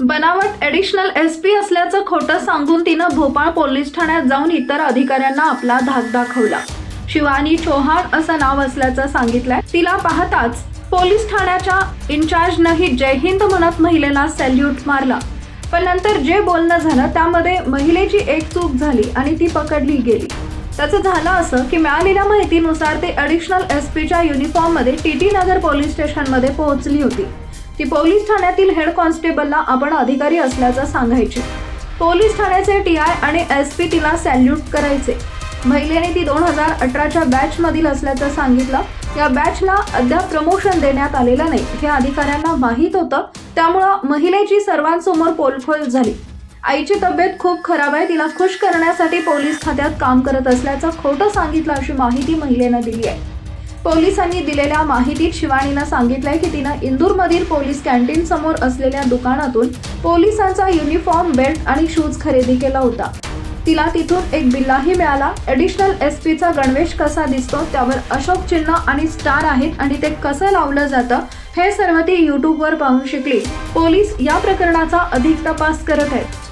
बनावट additional S P असल्याचं खोटं सांगून तिनं भोपाळ पोलीस ठाण्यात जाऊन इतर अधिकाऱ्यांना आपला धाक दाखवला. शिवानी चौहान असं नाव असल्याचं सांगितलंय. तिला पाहताच पोलीस ठाण्याच्या इन्चार्जनंही जय हिंद म्हणत महिलेला सॅल्यूट मारला. पण नंतर जे बोलणं झालं त्यामध्ये महिलेची एक चूक झाली आणि ती पकडली गेली. त्याचं झालं असं की मिळालेल्या माहितीनुसार ते अडिशनल एस पीच्या युनिफॉर्ममध्ये टी टी नगर पोलीस स्टेशनमध्ये पोहोचली होती. ती पोलीस ठाण्यातील हेड कॉन्स्टेबलला आपण अधिकारी असल्याचं सांगायची. पोलीस ठाण्याचे टी आय आणि एस पी तिला सॅल्यूट करायचे. महिलेने ती दोन हजार अठराच्या बॅचमधील असल्याचं सांगितलं. या बॅचला अद्याप प्रमोशन देण्यात आलेलं नाही हे अधिकाऱ्यांना माहीत होतं. त्यामुळं महिलेची सर्वांसमोर पोलखोल झाली. आईची तब्येत खूप खराब आहे तिला खुश करण्यासाठी पोलीस खात्यात काम करत असल्याचं खोटं सांगितलं अशी माहिती महिलेनं दिली आहे. पोलिसांनी दिलेल्या माहितीत शिवानीनं सांगितलंय की तिनं इंदूरमधील पोलीस कॅन्टीन समोर असलेल्या दुकानातून पोलिसांचा युनिफॉर्म बेल्ट आणि शूज खरेदी केला होता. तिला तिथून एक बिल्लाही मिळाला. ॲडिशनल एस पीचा गणवेश कसा दिसतो त्यावर अशोक चिन्ह आणि स्टार आहेत आणि ते कसं लावलं जातं हे सर्व ती यूट्यूबवर पाहून शिकली. पोलीस या प्रकरणाचा अधिक तपास करत आहेत.